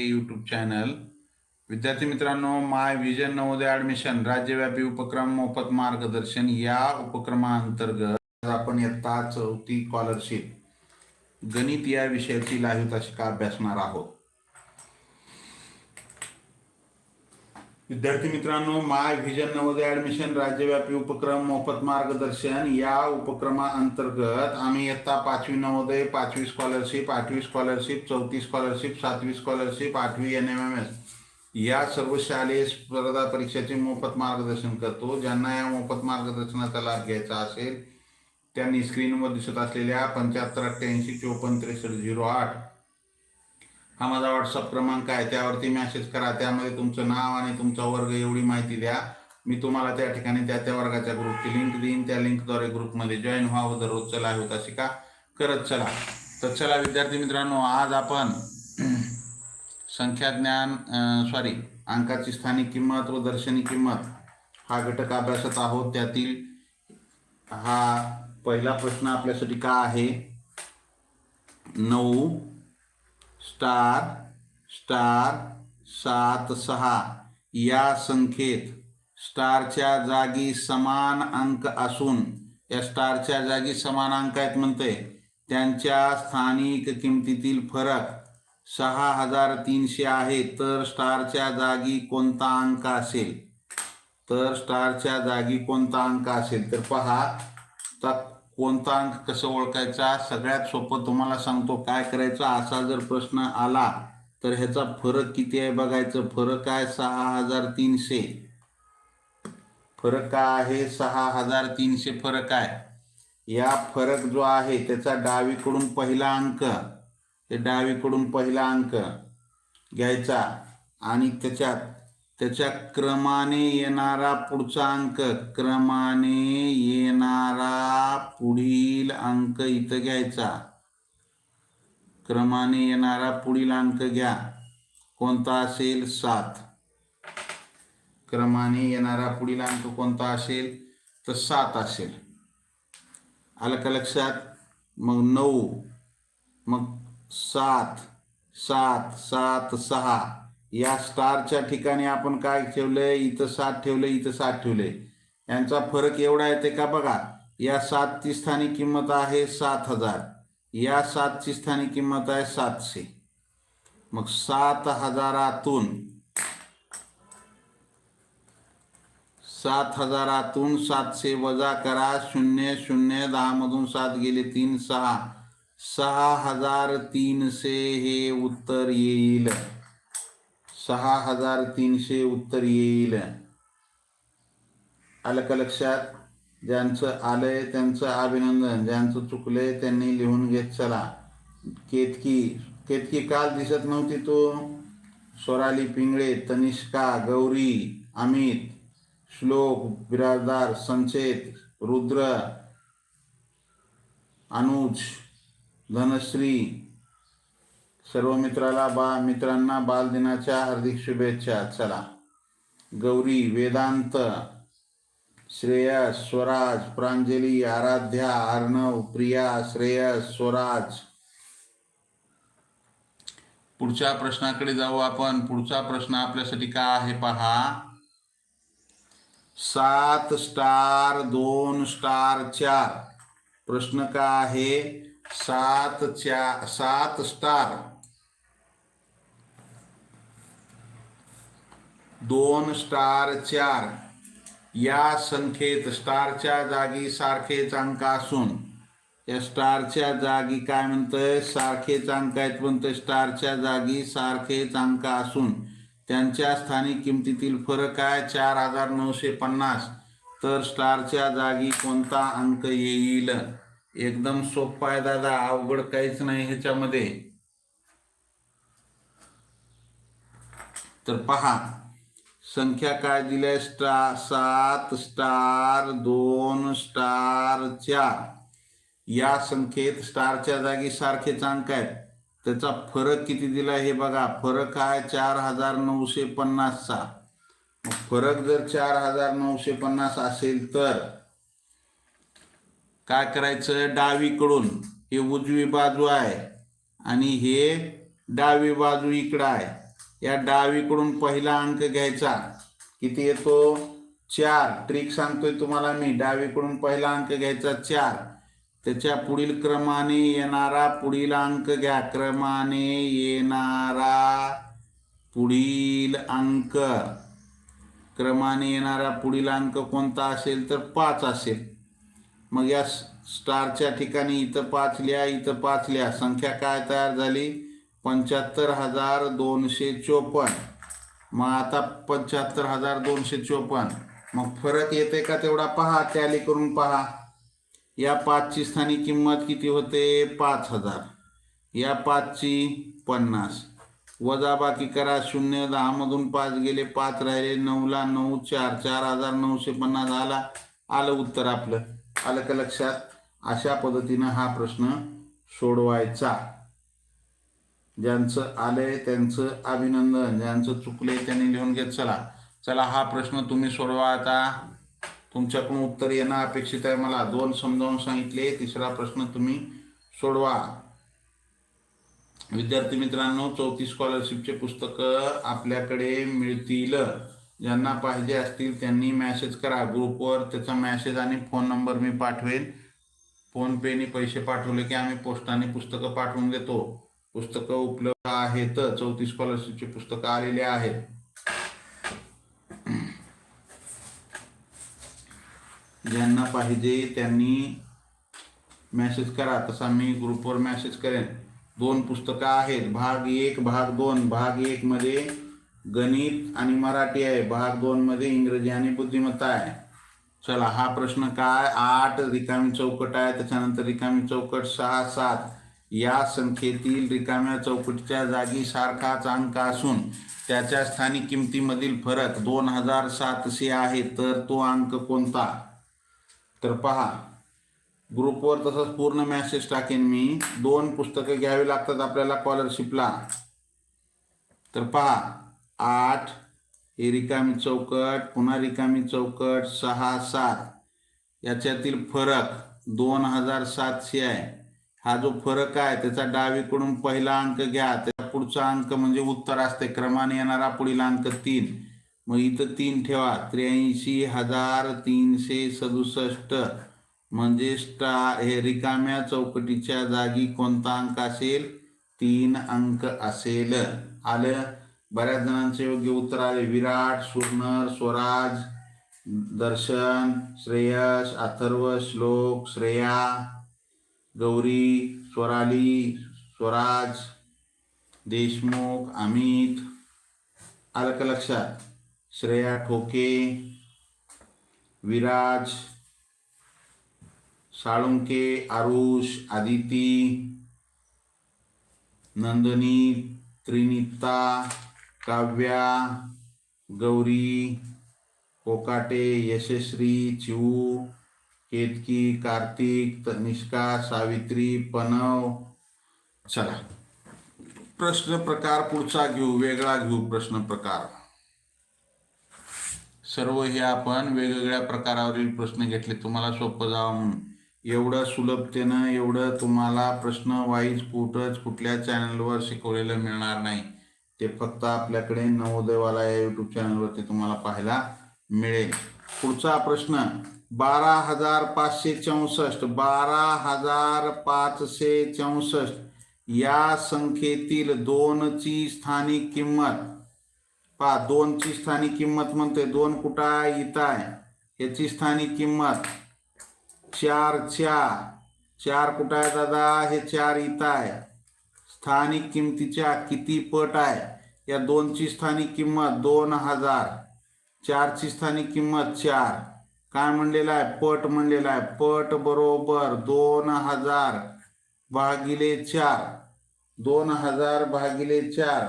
YouTube channel विद्यार्थी मित्रांनो माय vision Navodaya admission राज्यव्यापी उपक्रम मोफत मार्गदर्शन या उपक्रमाअंतर्गत आपण इयत्ता चौथी स्कॉलरशिप गणित या विषयाची लाईव्ह तासिका अभ्यासणार आहोत? विद्यार्थी मित्रांनो माय व्हिजन नवोदय ॲडमिशन राज्यव्यापी उपक्रम मोफत मार्गदर्शन या उपक्रमाअंतर्गत आम्ही इयत्ता पाचवी नवोदय पाचवी स्कॉलरशिप आठवी स्कॉलरशिप चौथी स्कॉलरशिप सातवी स्कॉलरशिप आठवी एन एम एम एस या सर्व शालेय स्पर्धा परीक्षेचे मोफत मार्गदर्शन करतो. ज्यांना या मोफत मार्गदर्शनाचा लाभ घ्यायचा असेल त्यांनी स्क्रीनवर दिसत असलेल्या पंच्याहत्तर अठ्ठ्याऐंशी चोपन्न त्रेसष्ट झिरो आठ हा माझा व्हॉट्सअप क्रमांक आहे. त्यावरती मेसेज करा. त्यामध्ये तुमचं नाव आणि तुमचा वर्ग एवढी माहिती द्या. मी तुम्हाला त्या ठिकाणी त्या त्या वर्गाच्या ग्रुपची लिंक देईन. त्या लिंकद्वारे ग्रुपमध्ये जॉईन व्हावं दररोज चला होत अशी का? करत चला. तर चला विद्यार्थी मित्रांनो आज आपण संख्या ज्ञान सॉरी अंकाची स्थानिक किंमत व दर्शनी किंमत हा घटक अभ्यासत आहोत. त्यातील हा पहिला प्रश्न आपल्यासाठी का आहे? नऊ स्टार स्टार सात सहा या संख्येत स्टारच्या जागी समान अंक असून या स्टारच्या जागी समान अंक आहेत म्हणते त्यांच्या स्थानिक किमतीतील फरक सहा हजार तीनशे आहे तर स्टारच्या जागी कोणता अंक असेल? तर स्टारच्या जागी कोणता अंक असेल? तर पहा कोणता अंक कसं ओळखायचा सगळ्यात सोपं तुम्हाला सांगतो काय करायचं. असा जर प्रश्न आला तर ह्याचा फरक किती आहे बघायचं. फरक आहे सहा हजार तीनशे. फरक काय आहे सहा हजार तीनशे फरक आहे. या फरक जो आहे त्याचा डावीकडून पहिला अंक ते डावीकडून पहिला अंक घ्यायचा आणि त्याच्यात त्याच्या क्रमाने येणारा पुढचा अंक क्रमाने येणारा पुढील अंक इथं घ्यायचा. क्रमाने येणारा पुढील अंक घ्या. कोणता असेल? सात. क्रमाने येणारा पुढील अंक कोणता असेल? तर सात असेल. आलं का लक्षात? मग नऊ. मग सात. सात सात सहा. या स्टारच्या ठिकाणी आपण काय ठेवलंय? इथं सात ठेवलंय इथं सात ठेवलंय. यांचा फरक एवढा येते का बघा? या सातची स्थानिक किंमत आहे सात हजार. या सातची स्थानिक किंमत आहे सातशे. मग सात हजारातून सात हजारातून सातशे वजा करा. शून्य शून्य दहामधून सात गेले तीन सहा. सहा हजार तीनशे हे उत्तर येईल. सहा हजार तीनशे उत्तर येईल. आलं का लक्षात ज्यांचं आलंय त्यांचं अभिनंदन ज्यांचं चुकलंय त्यांनी लिहून घेत चला. केतकी केतकी काल दिसत नव्हती तो. स्वराली पिंगळे तनिष्का गौरी अमित श्लोक बिराजदार संचेत रुद्र अनुज धनश्री सर्व मित्राला बा मित्रांना बालदिनाच्या हार्दिक शुभेच्छा. चला. गौरी वेदांत श्रेयस स्वराज प्रांजली आराध्या अर्णव प्रिया श्रेयस स्वराज. पुढच्या प्रश्नाकडे जाऊ आपण. पुढचा प्रश्न आपल्यासाठी काय आहे पहा? सात स्टार दोन स्टार चार. प्रश्न का आहे? सात चा सात स्टार. दोन स्टार चार. या संख्येत स्टारच्या जागी सारखेच अंक असून या स्टारच्या जागी काय म्हणतंय? सारखेच अंक आहेत पण ते स्टारच्या जागी सारखेच अंक असून त्यांच्या स्थानिक किमतीतील फरक आहे चार हजार नऊशे पन्नास. तर स्टारच्या जागी कोणता अंक येईल? एकदम सोपा आहे दादा अवघड काहीच नाही ह्याच्यामध्ये. तर पहा संख्या काय दिल्या स्टार सात स्टार दोन स्टार चार. या संख्येत स्टारच्या जागी सारखेच अंक आहेत. त्याचा फरक किती दिला हे बघा. फरक आहे चार हजार नऊशे पन्नासचा. फरक जर चार हजार नऊशे पन्नास असेल तर काय करायचं? डावीकडून. हे उजवी बाजू आहे आणि हे डावी बाजू इकडं आहे. या डावीकडून पहिला अंक घ्यायचा. किती येतो? चार. ट्रिक सांगतोय तुम्हाला मी. डावीकडून पहिला अंक घ्यायचा चार. त्याच्या पुढील क्रमाने येणारा पुढील अंक घ्या. क्रमाने येणारा पुढील अंक. क्रमाने येणारा पुढील अंक कोणता असेल तर पाच असेल. मग या स्टारच्या ठिकाणी इथं पाच लिहा इथं पाच लिहा. संख्या काय तयार झाली? पंच्याहत्तर हजार दोनशे चोपन्न. मग आता पंच्याहत्तर हजार दोनशे चोपन्न. मग फरक येते का तेवढा पहा टॅली करून पहा. या पाचची स्थानिक किंमत किती होते? पाच हजार. या पाचची पन्नास. वजाबाकी करा शून्य दहामधून पाच गेले पाच राहिले नऊला नऊ चार चार हजार नऊशे पन्नास आला. आलं उत्तर आपलं. आलं का लक्षात? अशा पद्धतीनं हा प्रश्न सोडवायचा. ज्यांचं आलंय त्यांचं अभिनंदन ज्यांचं चुकलंय त्यांनी लिहून घेत चला. चला हा प्रश्न तुम्ही सोडवा आता. तुमच्याकडून उत्तर येणं अपेक्षित आहे मला. दोन समजावून सांगितले तिसरा प्रश्न तुम्ही सोडवा. विद्यार्थी मित्रांनो चौथी स्कॉलरशिपचे पुस्तकं आपल्याकडे मिळतील. ज्यांना पाहिजे असतील त्यांनी मॅसेज करा. ग्रुपवर त्याचा मॅसेज आणि फोन नंबर मी पाठवेन. फोनपेने पैसे पाठवले की आम्ही पोस्टाने पुस्तकं पाठवून देतो. पुस्तकं उपलब्ध आहेत. चौथी स्कॉलरशिपची पुस्तकं आलेली आहेत. ज्यांना पाहिजे त्यांनी मेसेज करा. तसा मी ग्रुपवर मेसेज करेन. दोन पुस्तकं आहेत. भाग एक भाग दोन. भाग एक मध्ये गणित आणि मराठी आहे. भाग दोन मध्ये इंग्रजी आणि बुद्धिमत्ता आहे. चला हा प्रश्न काय? आठ रिकामी चौकट आहे. त्याच्यानंतर रिकामी चौकट सहा सात. या संख्येतील रिकाम्या चौकटीच्या जागी सारखाच अंक असून त्याच्या स्थानिक किमतीमधील फरक दोन हजार सातशे आहे तर तो अंक कोणता? तर पहा ग्रुपवर तसंच पूर्ण मॅसेज टाकेन मी. दोन पुस्तकं घ्यावी लागतात आपल्याला स्कॉलरशिपला तर पहा आठ हे रिकामी चौकट पुन्हा रिकामी चौकट सहा सात. याच्यातील फरक दोन हजार सातशे आहे. हा जो फरक आहे त्याचा डावीकडून पहिला अंक घ्या त्याचा पुढचा अंक म्हणजे उत्तर असते. क्रमाने येणारा पुढील अंक तीन. मग इथं तीन ठेवा. त्र्याऐंशी हजार तीनशे सदुसष्ट. म्हणजे स्टार हे रिकाम्या चौकटीच्या जागी कोणता अंक असेल? तीन अंक असेल. आलं? बऱ्याच जणांचे योग्य उत्तर आले. विराट सुरनर स्वराज दर्शन श्रेयस अथर्व श्लोक श्रेया. गौरी, स्वराली, स्वराज, देशमुख, अमित आलं का श्रेया ठोके, विराज, साळुंके, आरुष, आदिती, नंदनी, त्रिनिता, काव्या, गौरी, कोकाटे यशस्वी चिऊ केतकी कार्तिक तनिष्का सावित्री पनव चला. प्रश्न प्रकार पुढचा घेऊ वेगळा घेऊ प्रश्न प्रकार. सर्व हे आपण वेगवेगळ्या प्रकारावरील प्रश्न घेतले तुम्हाला सोपं जावं म्हणून. एवढं सुलभतेनं एवढं तुम्हाला प्रश्न वाईज कुठंच कुठल्या चॅनलवर शिकवलेलं मिळणार नाही. ते फक्त आपल्याकडे नवोदयवाला या युट्यूब चॅनलवरती तुम्हाला पाहायला मिळेल. पुढचा प्रश्न बारा हजार पाचशे चौसष्ट बारा हजार पाचशे चौसष्ट या संख्येतील दोनची स्थानिक किंमत. पा दोनची स्थानिक किंमत म्हणते दोन कुठं इथाय इथं आहे. याची स्थानिक किंमत चार चार. चार कुठं आहे दादा? हे चार इथं आहे. स्थानिक किमतीच्या किती पट आहे? या दोनची स्थानिक किंमत दोन हजार. चारची स्थानिक किंमत चार. काय म्हणलेलं आहे? पट म्हणलेलं आहे. पट बरोबर दोन हजार भागिले चार. दोन हजार भागिले चार.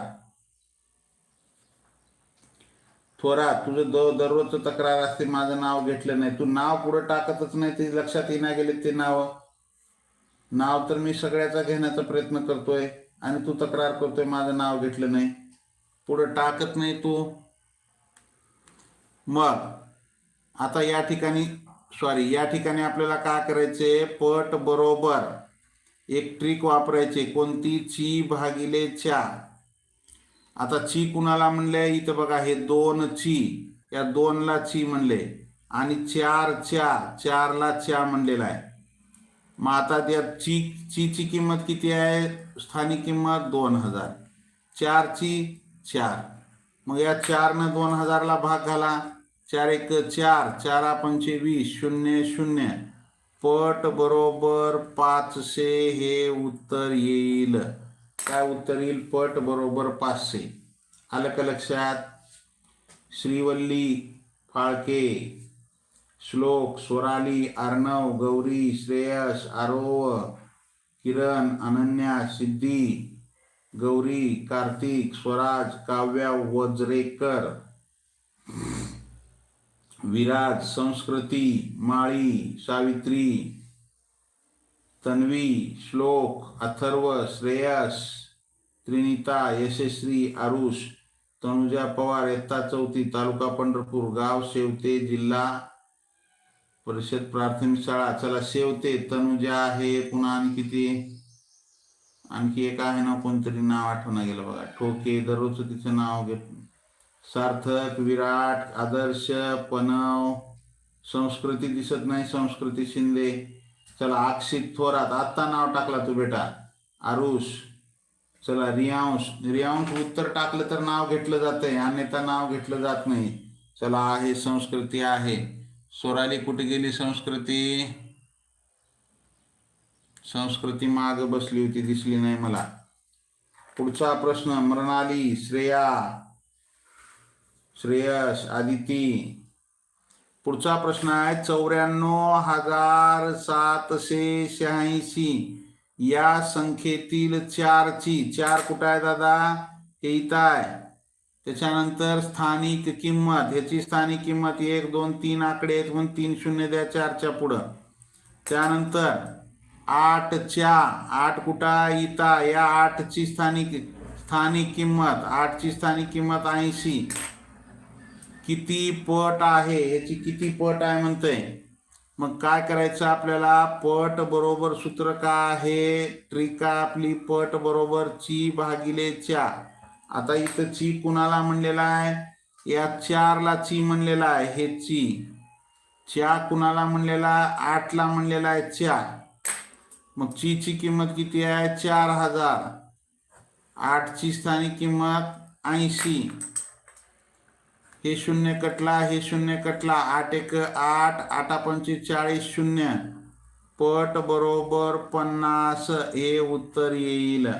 थोरा तुझं द दररोजचं तक्रार असते माझं नाव घेतलं नाही. तू नाव पुढं टाकतच नाही ते लक्षात येणार गेले ते नाव. नाव तर मी सगळ्याचा घेण्याचा प्रयत्न करतोय आणि तू तक्रार करतोय माझं नाव घेतलं नाही. पुढं टाकत नाही तू. मग आता या ठिकाणी सॉरी या ठिकाणी आपल्याला काय करायचे पट बरोबर. एक ट्रिक वापरायचे. कोणती? ची भागिले चार आता ची कुणाला म्हणले? इथं बघा हे दोन ची. या दोनला ची म्हणले. आणि चार च्या. चारला च्या म्हणलेला आहे. मग आता त्या ची चीची किंमत किती आहे? स्थानिक किंमत दोन हजार. चारची चार. मग या चारनं दोन हजारला भाग घाला. चार एक चार चारा पंचे वीस शून्य शून्य. पट बरोबर पाचशे हे उत्तर येईल. काय उत्तर येईल? पट बरोबर पाचशे. आलं का लक्षात? श्रीवल्ली फाळके श्लोक स्वराली अर्णव गौरी श्रेयस आरोव किरण अनन्या सिद्धी गौरी कार्तिक स्वराज काव्या वज्रेकर. विराज संस्कृती माळी सावित्री तन्वी श्लोक अथर्व श्रेयस त्रिनिता यशस्वी आरुष तनुजा पवार यत्ता चौथी तालुका पंढरपूर गाव शेवते जिल्हा परिषद प्राथमिक शाळा चला शेवते तनुजा आहे पुन्हा आणखी ते आणखी एक आहे ना कोणतरी नाव आठवणं गेलं बघा. ठोके दररोज तिचं नाव घेत सार्थक विराट आदर्श पनव संस्कृती दिसत नाही संस्कृती शिंदे. चला आक्षित थोरात आत्ता नाव टाकला तू बेटा. आरुष. चला रियांश. रियांश उत्तर टाकलं तर नाव घेतलं जातंय अन्यथा नाव घेतलं जात नाही. चला आहे संस्कृती आहे. सोराली कुठे गेली संस्कृती? संस्कृती माग बसली होती दिसली नाही मला. पुढचा प्रश्न मृणाली श्रेया. श्रेयस आदिती. पुढचा प्रश्न आहे चौऱ्याण्णव हजार सातशे शहाऐंशी. या संख्येतील चारची चार कुठं आहे दादा? हे इथं आहे. त्याच्यानंतर स्थानिक किंमत ह्याची स्थानिक किंमत एक दोन तीन आकडे आहेत म्हणून तीन शून्य द्या चारच्या पुढं. त्यानंतर आठच्या आठ कुठा इता या आठची स्थानिक स्थानिक किंमत आठची स्थानिक किंमत ऐंशी. किती पट आहे याची किती पट आहे म्हणतोय. मग काय करायचं आपल्याला? पट बरोबर सूत्र काय आहे? ट्रिका आपली पट बरोबर ची भागिले च्या. आता इथं ची कुणाला म्हणलेला आहे? या चारला ची म्हणलेला आहे हे ची. च्या कुणाला म्हणलेला आहे? आठला म्हणलेला आहे च्या. मग ची ची किंमत किती आहे? चार हजार. आठची स्थानिक किंमत ऐंशी. हे शून्य कटला हे शून्य कटला. आठ एक आठ आठा पंचेचाळीस शून्य. पट बरोबर पन्नास हे उत्तर येईल.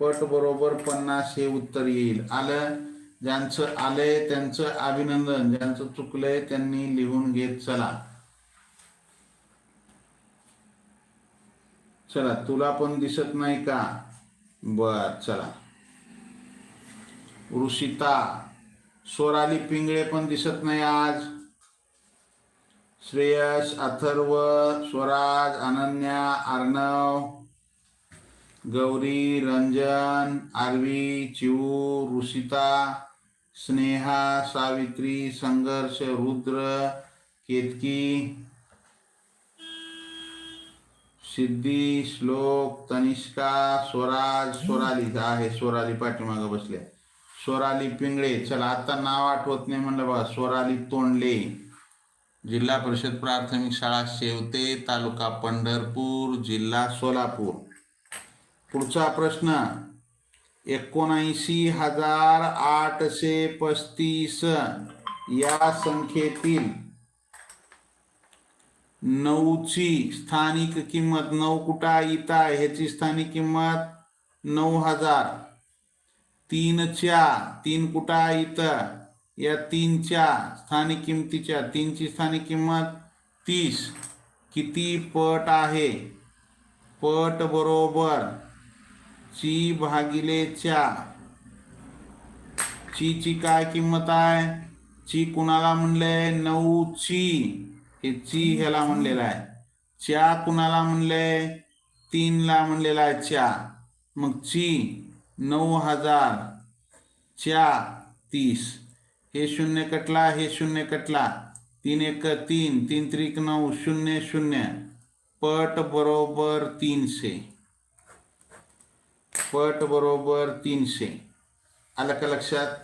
पट बरोबर पन्नास हे उत्तर येईल. आलं? ज्यांचं आलंय त्यांचं अभिनंदन. ज्यांचं चुकलंय त्यांनी लिहून घेत चला. चला तुला पण दिसत नाही का? बर चला. ऋषिता स्वराली पिंगळे पण दिसत नाही आज. श्रेयस अथर्व स्वराज अनन्या अर्णव गौरी रंजन आरवी चिऊ ऋषिता स्नेहा सावित्री संघर्ष रुद्र केतकी सिद्धी श्लोक तनिष्का स्वराज स्वराली. आहे स्वराली पाठीमागं बसल्या स्वराली पिंगळे चला आता नाव आठवत नाही म्हणलं बघा स्वराली तोंडले. जिल्हा परिषद प्राथमिक शाळा शेवते तालुका पंढरपूर जिल्हा सोलापूर. पुढचा प्रश्न एकोणऐंशी हजार आठशे पस्तीस या संख्येतील नऊची स्थानिक किंमत नऊ कुठा इथं ह्याची स्थानिक किंमत नऊ हजार. तीनच्या तीन कुठं आहे इथं? या तीनच्या स्थानिक किंमतीच्या तीनची स्थानिक किंमत तीस. किती पट आहे? पट बरोबर ची भागिले च्या. ची ची काय किंमत आहे? ची कुणाला म्हणले? नऊ ची. हे ची ह्याला म्हणलेलं आहे. च्या कुणाला म्हणले? तीनला म्हणलेला आहे च्या. मग ची नऊ हजार च्या तीस. हे शून्य कटला हे शून्य कटला. तीन एक तीन तीन त्रिक नऊ शून्य शून्य. पट बरोबर तीनशे. पट बरोबर तीनशे. आलं का लक्षात?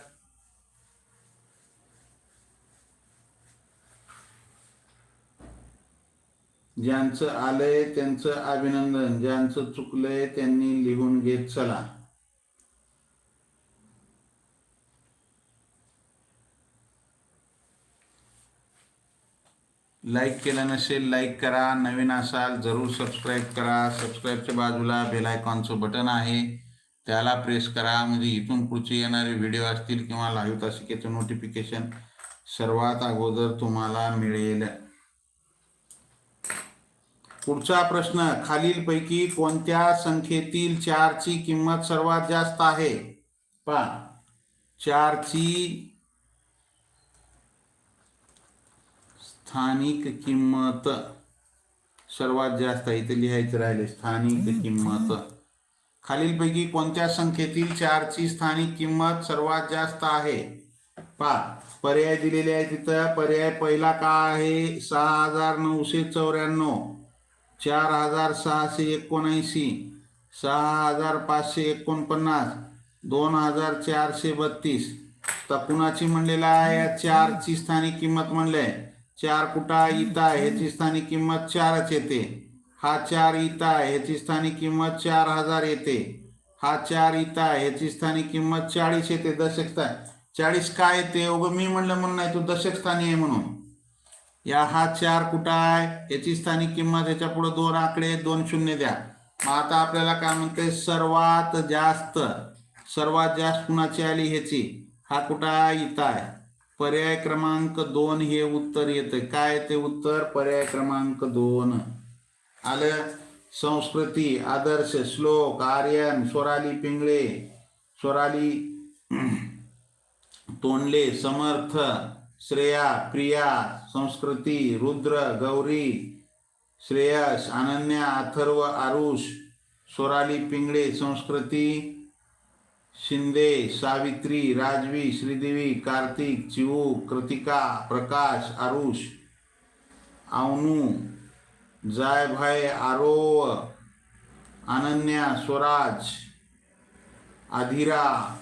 ज्यांचं आलंय त्यांचं अभिनंदन ज्यांचं चुकलंय त्यांनी लिहून घेत चला. लाईक केलं नसेल लाईक करा. नवीन असाल जरूर सबस्क्राईब करा. सबस्क्राईबच्या बाजूला बेलायकॉनचं बटन आहे. त्याला प्रेस करा. म्हणजे इथून पुढचे येणारे व्हिडिओ असतील किंवा लाईव्ह तासिकेचं नोटिफिकेशन सर्वात अगोदर तुम्हाला मिळेल. पुढचा प्रश्न खालीलपैकी कोणत्या संख्येतील चारची किंमत सर्वात जास्त आहे? पहा. चारची स्थानिक किंमत. सर्वात जास्त इथे लिहायचं राहिले स्थानिक किंमत. खालीलपैकी कोणत्या संख्येतील चारची स्थानिक किंमत सर्वात जास्त आहे? पा पर्याय दिलेले आहे तिथं पर्याय पहिला का आहे? सहा हजार नऊशे चौऱ्याण्णव. चार हजार सहाशे एकोणऐंशी. सहा हजार पाचशे एकोणपन्नास. दोन हजार चारशे बत्तीस. तर कुणाची म्हणलेला आहे? या चारची स्थानिक किंमत म्हणले चार कुटा इता आहे ह्याची स्थानिक किंमत चारच येते. हा चार इता आहे ह्याची स्थानिक किंमत चार हजार येते. हा चार इता आहे ह्याची स्थानिक किंमत चाळीस येते. दशक स्थान. चाळीस काय येते? उगं मी म्हणलं म्हणून नाही तू दशक स्थानी आहे म्हणून. या हा चार कुठं आहे? याची स्थानिक किंमत याच्यापुढे दोन आकडे दोन शून्य द्या. मग आता आपल्याला काय म्हणते? सर्वात जास्त सर्वात जास्त कुणाची आली ह्याची? हा कुठा इथं आहे? पर्याय क्रमांक दोन हे उत्तर येतं काय ते उत्तर? पर्याय क्रमांक दोन. आलं? संस्कृती आदर्श श्लोक आर्यन स्वराली पिंगळे स्वराली तोंडले समर्थ श्रेया प्रिया संस्कृती रुद्र गौरी श्रेयस अनन्या अथर्व आरुष स्वराली पिंगळे संस्कृती शिंदे, सावित्री, राजवी, श्रीदेवी, कार्तिक चिवू कृतिका, प्रकाश, आरुष, आवनू जायभाई आरोव अनन्या, स्वराज, आधिरा,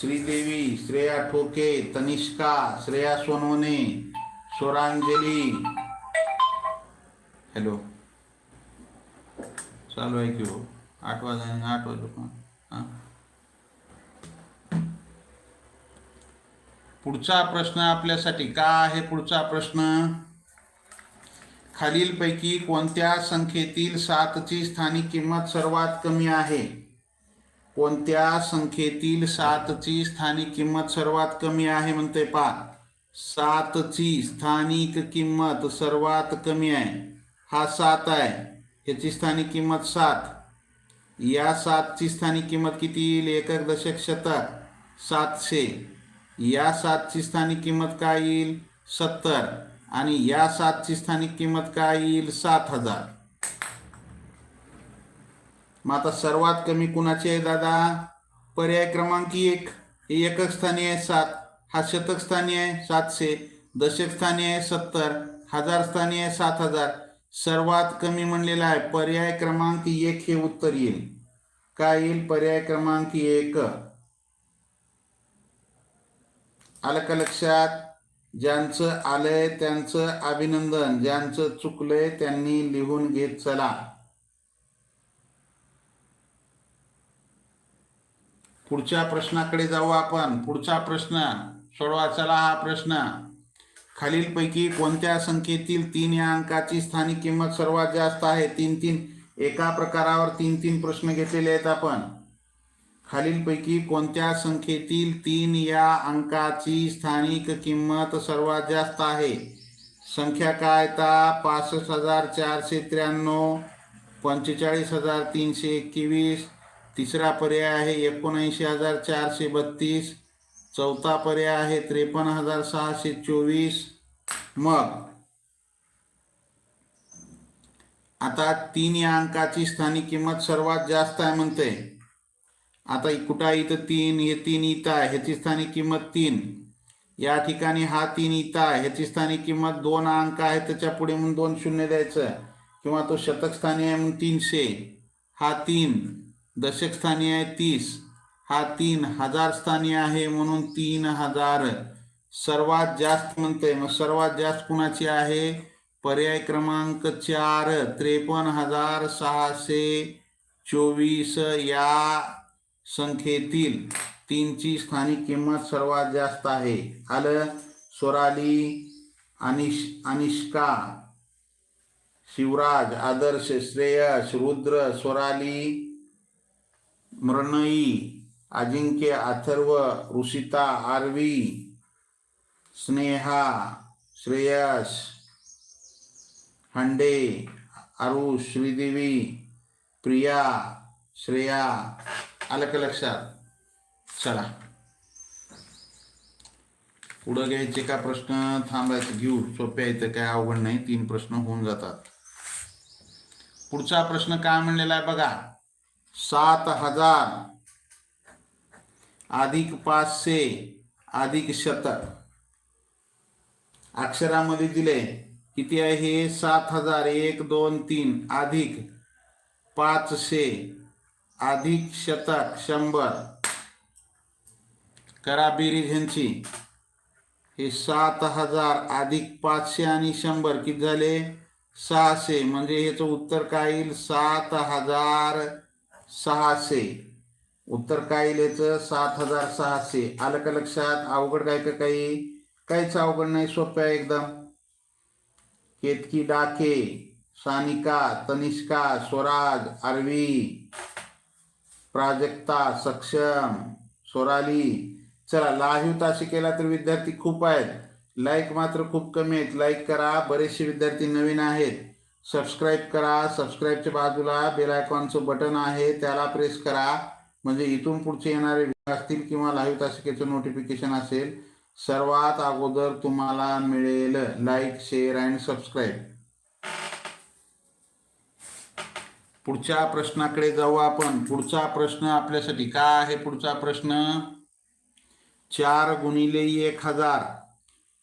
श्रीदेवी, श्रेया ठोके, तनिष्का, श्रेया सोनवणे स्वरांजली। हॅलो चालू आहे की हो? आठ वाजा आठ वाजू हाँ? पुढचा प्रश्न आपल्यासाठी का आहे पुढचा प्रश्न? खालीलपैकी कोणत्या संख्येतील सातची स्थानिक किंमत सर्वात कमी आहे? कोणत्या संख्येतील सातची स्थानिक किंमत सर्वात कमी आहे म्हणते पहा. सातची स्थानिक किंमत सर्वात कमी आहे. हा सात आहे. ह्याची स्थानिक किंमत सात. या सातची स्थानिक किंमत किती येईल? एकक दशक शतक. सातशे. या सातची स्थानिक किंमत काय येईल? सत्तर. आणि या सातची स्थानिक किंमत काय येईल? सात हजार. मग आता सर्वात कमी कुणाची आहे दादा? पर्याय क्रमांक एक. एकक स्थानी आहे सात. हा शतक स्थानी आहे सातशे. दशक स्थानी आहे सत्तर. हजार स्थानी आहे सात हजार. सर्वात कमी म्हणलेला आहे पर्याय क्रमांक एक हे उत्तर येईल. काय येईल? पर्याय क्रमांक एक. आलं का लक्षात? ज्यांचं आलंय त्यांचं अभिनंदन ज्यांचं चुकलंय त्यांनी लिहून घेत चला. पुढच्या प्रश्नाकडे जाऊ आपण. पुढचा प्रश्न सोडवा चला हा प्रश्न. खालीलपैकी कोणत्या संख्येतील तीन या अंकाची स्थानिक किंमत सर्वात जास्त आहे? तीन तीन एका प्रकारावर तीन तीन प्रश्न घेतलेले आहेत आपण. खालीलपैकी कोणत्या संख्येतील तीन या अंकाची स्थानिक किंमत सर्वात जास्त आहे? संख्या काय ता? पासष्ट हजार चारशे त्र्याण्णव पंचेचाळीस हजार तीनशे एकवीस तिसरा पर्याय आहे एकोणऐंशी हजार चारशे बत्तीस चौथा पर्याय आहे त्रेपन्न हजार सहाशे चोवीस. मग आता तीन या अंकाची स्थानिक किंमत सर्वात जास्त आहे म्हणते आता कुठं आहे इथं तीन हे तीन इथं आहे ह्याची स्थानिक किंमत तीन. या ठिकाणी हा तीन इथं आहे ह्याची स्थानिक किंमत दोन अंक आहे त्याच्या पुढे म्हणून दोन शून्य द्यायचं. किंवा तो शतक स्थानी आहे म्हणून तीनशे. हा तीन. दशकस्थानी आहे तीस. हा तीन. हजार स्थानी आहे म्हणून तीन हजार. सर्वात जास्त म्हणते मग सर्वात जास्त कुणाची आहे? पर्याय क्रमांक चार. त्रेपन्न हजार सहाशे चोवीस. या संख्येतील तीनची स्थानिक किंमत सर्वात जास्त आहे. आलं स्वराली अनिश अनिष्का शिवराज आदर्श श्रेयस रुद्र स्वराली मृणयी अजिंक्य अथर्व ऋषिता आरवी स्नेहा श्रेयस हंडे अरुष श्रीदेवी प्रिया श्रेया आलं का लक्षात? चला. पुढं घ्यायचे का प्रश्न? थांबायचं. घेऊ. सोपे आहे तर काय अवघड नाही. तीन प्रश्न होऊन जातात. पुढचा प्रश्न काय म्हणलेला आहे बघा? सात हजार. अधिक पाचशे. अधिक शतक. अक्षरामध्ये दिले. किती आहे हे? सात हजार. एक दोन तीन. अधिक पाचशे. अधिक शतक शंभर. करा बेरीज ह्यांची हे सात हजार अधिक पाचशे आणि शंभर किती झाले? सहाशे. म्हणजे ह्याचं उत्तर काय येईल? सात हजार सहाशे. उत्तर काय येईल याचं? सात हजार सहाशे. आलं का लक्षात? अवघड काय का काही? काहीच अवघड नाही. सोपं आहे एकदम. केतकी डाके सानिका तनिष्का स्वराज अरवी. प्राजक्ता सक्षम सोराली. चला लाईव्ह तासिकेला केला तर विद्यार्थी खूप आहेत. लाईक मात्र खूप कमी आहेत. लाईक करा. बरेचसे विद्यार्थी नवीन आहेत. सबस्क्राईब करा. सबस्क्राईबच्या बाजूला बेल आयकॉनचं बटन आहे. त्याला प्रेस करा. म्हणजे इथून पुढचे येणारे असतील किंवा लाईव्ह तासिकेचं नोटिफिकेशन असेल सर्वात अगोदर तुम्हाला मिळेल. लाईक शेअर अँड सबस्क्राईब पुढच्या प्रश्नाकडे जाऊ आपण. पुढचा प्रश्न आपल्यासाठी काय आहे पुढचा प्रश्न? चार गुणिले एक हजार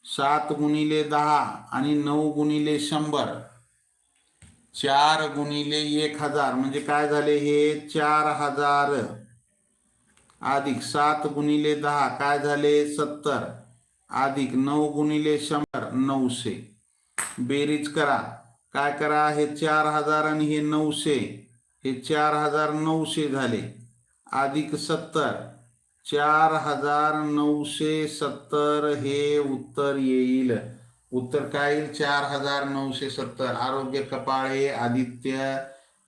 सात गुणिले दहा आणि नऊ गुणिले शंभर. चार गुणिले एक हजार म्हणजे काय झाले हे? चार हजार. अधिक सात गुणिले दहा काय झाले? सत्तर. अधिक नऊ गुणिले शंभर नऊशे. बेरीज करा. काय करा हे चार हजार आणि हे नऊशे हे चार हजार नऊशे झाले. अधिक सत्तर. चार हजार नऊशे सत्तर हे उत्तर येईल. उत्तर काय येईल? चार हजार नऊशे सत्तर. आरोग्य कपाळे आदित्य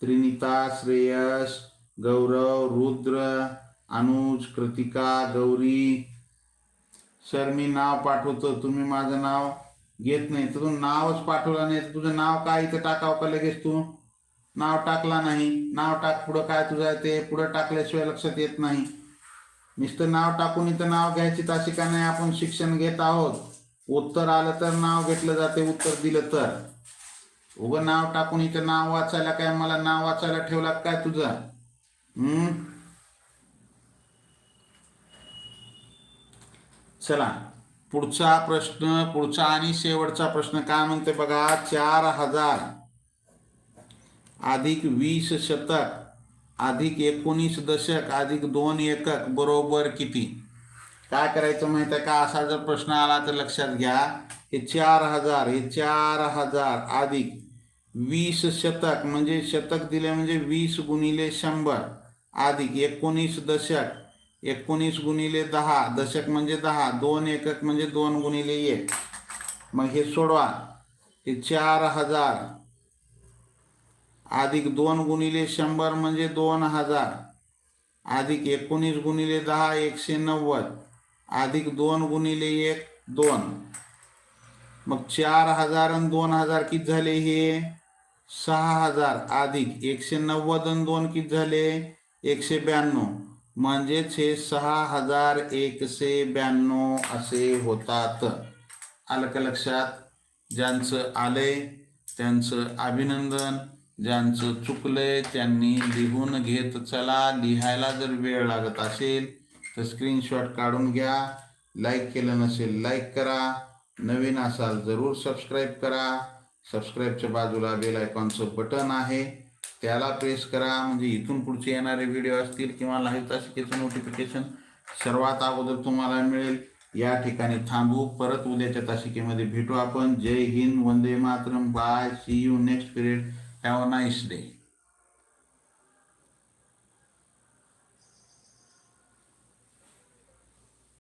त्रिनिता श्रेयस गौरव रुद्र अनुज कृतिका गौरी. सर मी नाव पाठवतो. तुम्ही माझं नाव घेत नाही. तर तू नावच पाठवलं नाही. तर तुझं नाव काय? इथं टाकावं का लगेच तू? नाव टाकला नाही. नाव टाक पुढं काय तुझं ते पुढं टाकल्याशिवाय लक्षात येत नाही. नुसतं नाव टाकून इथं नाव घ्यायची तशी का नाही आपण शिक्षण घेत आहोत? उत्तर आलं तर नाव घेतलं जाते उत्तर दिलं तर. उगं नाव टाकून इथं नाव वाचायला काय? मला नाव वाचायला ठेवला काय तुझं? हम्म? चला. पुढचा प्रश्न पुढचा आणि शेवटचा प्रश्न काय म्हणते बघा? चार हजार. अधिक वीस शतक अधिक एकोणीस दशक अधिक दोन एकक बरोबर किती? काय करायचं माहीत आहे का? असा जर प्रश्न आला तर लक्षात घ्या. हे चार हजार हे चार हजार अधिक वीस शतक म्हणजे शतक दिले म्हणजे वीस गुणिले शंभर अधिक एकोणीस दशक एकोणीस गुणिले दहा दशक म्हणजे दहा दोन एकक म्हणजे दोन गुणिले एक. मग हे सोडवा. हे चार हजार. अधिक दोन गुणिले शंभर म्हणजे दोन हजार. अधिक एकोणीस गुणिले दहा एकशे नव्वद. अधिक दोन गुणिले एक दोन. मग चार हजार आणि दोन हजार किती झाले हे? सहा हजार. अधिक एकशे नव्वद आणि दोन किती झाले? एकशे ब्याण्णव. म्हणजेच हे सहा हजार एकशे ब्याण्णव असे होतात. आलं का लक्षात? ज्यांचं आलंय त्यांचं अभिनंदन ज्यांचं चुकलंय त्यांनी लिहून घेत चला. लिहायला जर वेळ लागत असेल तर स्क्रीनशॉट काढून घ्या. लाईक केलं नसेल लाईक करा. नवीन असाल जरूर सबस्क्राईब करा. सबस्क्राईबच्या बाजूला बेल आयकॉनचं बटन आहे. त्याला प्रेस करा. म्हणजे इथून पुढचे येणारे व्हिडिओ असतील किंवा लाईव्ह तासिकेचं नोटिफिकेशन सर्वात अगोदर तुम्हाला मिळेल. या ठिकाणी थांबू. परत उद्याच्या तासिकेमध्ये भेटू आपण. जय हिंद. वंदे Mataram. Bye see you next period have a nice day